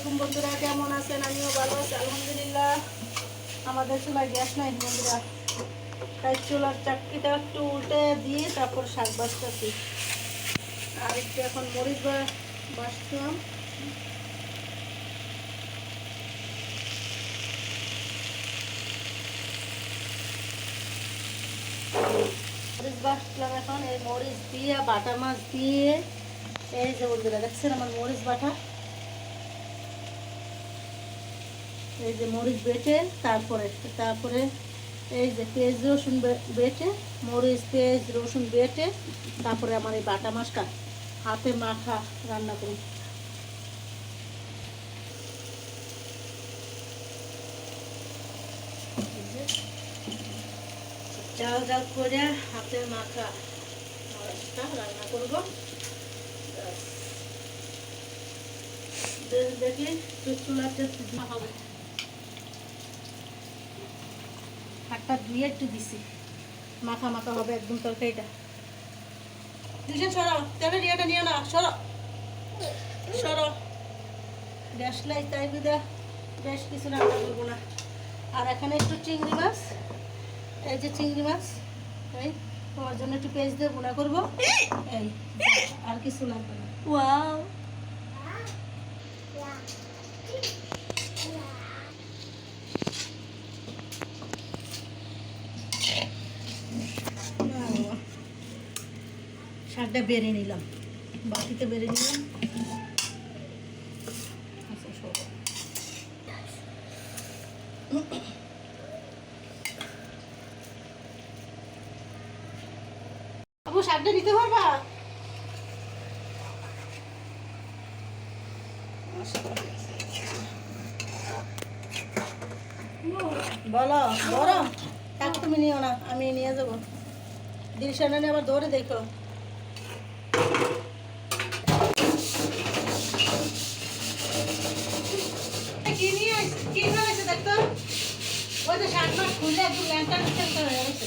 আলাইকুম বন্ধুরা, কেমন আছেন? আমিও ভালো আছি, আলহামদুলিল্লাহ। আমাদের চুলায় গ্যাস নাই বন্ধুরা। তাই চুলার চাকরিটা একটু উল্টে দিয়ে তারপর শাক বাঁচতেছি। আর একটু এখন মরিচ বা- বাঁচতাম মরিচ বাটলাম এখন, এই মরিচ দিয়ে, বাটা মাছ দিয়ে। এই যে বন্ধুরা, দেখছেন আমার মরিচ বাটা? এই যে মরিচ বেটে, তারপরে তারপরে এই যে পেঁয়াজ, রসুন বেটে, মরিচ, পেঁয়াজ, রসুন বেটে, তারপরে আমার এই বাটা মাছটা হাতে মাখা রান্না করি। জাল জাল করে হাতে মাখা রান্না করব। দেখি চুলাতে হবে। হাতটা ধুয়ে একটু দিছি। মাখা মাখা হবে একদম তরকারিটা। দিশন সরো তেলের ইয়েটা নিয়ে না, সরো। সরো। গ্যাস লাই তাই বিদা বেশ কিছু রান্না করব না। আর এখানে একটু চিংড়ি মাছ, এই যে চিংড়ি মাছ, এই, তোমার জন্য একটু পেঁয়াজ দিয়ে গুঁড়া করব। এই, আর কিছু লাগবে না। ওয়াও। শাকটা বেড়ে নিলাম। বাটিতে বেড়ে নিলাম। আচ্ছা, বলো থাক তুমি নিও না আমি নিয়ে যাব। দিলশানা আবার দৌড়ে দেখো কি নিয়ে আইছে? কি হয়েছে দেখতো ওই যে শাক মাছ খুলে একদম ল্যাংটা ল্যাংটা হয়ে গেছে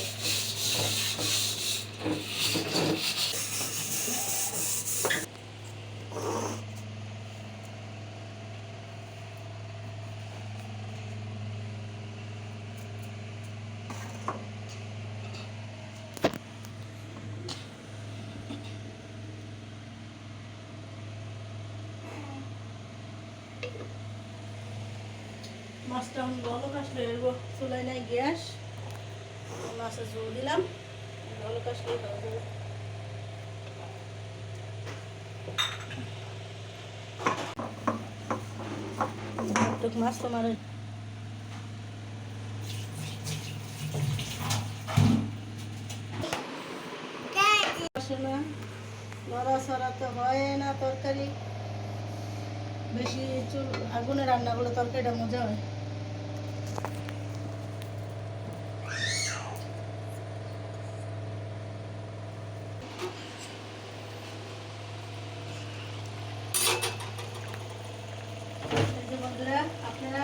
মাছটা আমি বলো কাশলে এরবো চুলাই নাই গ্যাস। মাছের জল দিলাম। যাবে টুক মাছ তোমার নড়াচড়া তো হয় না তরকারি। বেশি চুল আগুনে রান্না করলে তরকারিটা মজা হয় এই যে বন্ধুরা আপনারা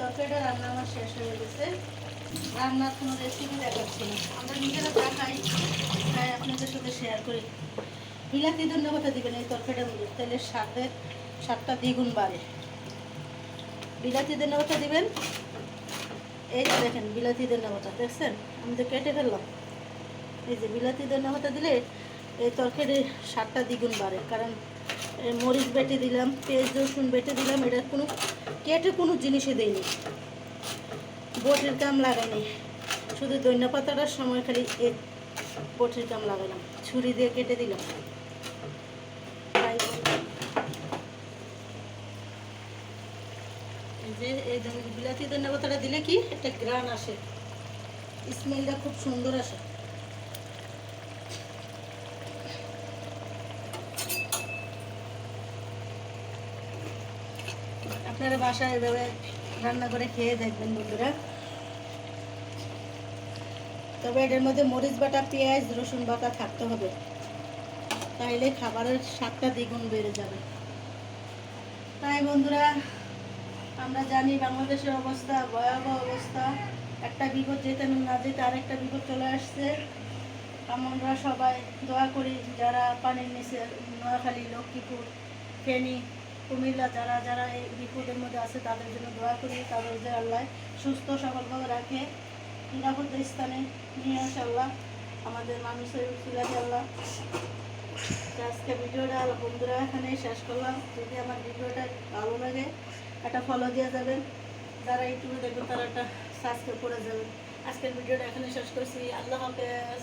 তরকারিটা রান্না আমার শেষ হয়ে গেছে। রান্নার কোনো নিজেরা শেয়ার বিলাতি ধন্যবাদ দিবেন, এই তেলের সাথে স্বাদটা দ্বিগুণ বাড়ে। বিলাতি ধন্যবাদ দিবেন? এই যে দেখেন, বিলাতি ধন্যবাদ দেখছেন? আমি তো কেটে ফেললাম। এই যে বিলাতি ধন্যবাদ দিলে এই তরকারির স্বাদটা দ্বিগুণ বাড়ে, কারণ মরিচ বেটে দিলাম, পেঁয়াজ, রসুন বেটে দিলাম, এটা কোনো কেটে কোনো জিনিসে দেয়নি বটির কাম লাগাইনি। শুধু ধনিয়া পাতাটার সময় খালি এই বটের কাম লাগালাম ছুরি দিয়ে কেটে দিলাম। যে, এই বিলাতি ধনিয়া পাতাটা দিলে কি? একটা গ্রান আসে। স্মেলটা খুব সুন্দর আসে। আপনারা বাসায় এভাবে রান্না করে খেয়ে দেখবেন বন্ধুরা। তবে এটার মধ্যে মরিচ বাটা, পেঁয়াজ, রসুন বাটা থাকতে হবে। তাইলে খাবারের স্বাদটা দ্বিগুণ বেড়ে যাবে। তাই বন্ধুরা, আমরা জানি বাংলাদেশের অবস্থা, ভয়াবহ অবস্থা। একটা বিপদ যেতে না যেতে আরেকটা বিপদ চলে আসছে। আমরা সবাই দোয়া করি, যারা পানির নিচে নোয়াখালী, লক্ষ্মীপুর, ফেনী কুমিল্লা, যারা যারা এই বিপদের মধ্যে আছে, তাদের জন্য দোয়া করি, তাদের যে আল্লাহ সুস্থ, সবলভাবে রাখে। নিরাপদ স্থানে নিয়ে আসে আল্লাহ। আমাদের মানুষের উচিলাকে আল্লাহ। আজকে ভিডিওটা বন্ধুরা এখানে শেষ করলাম। যদি আমার ভিডিওটা ভালো লাগে, একটা ফলো দিয়ে যাবেন। যারা ইউটিউবে দেখবেন, তারা একটা সাবস্ক্রাইব করে যাবেন। আজকের ভিডিওটা এখানে শেষ করছি। আল্লাহ হাফেজ।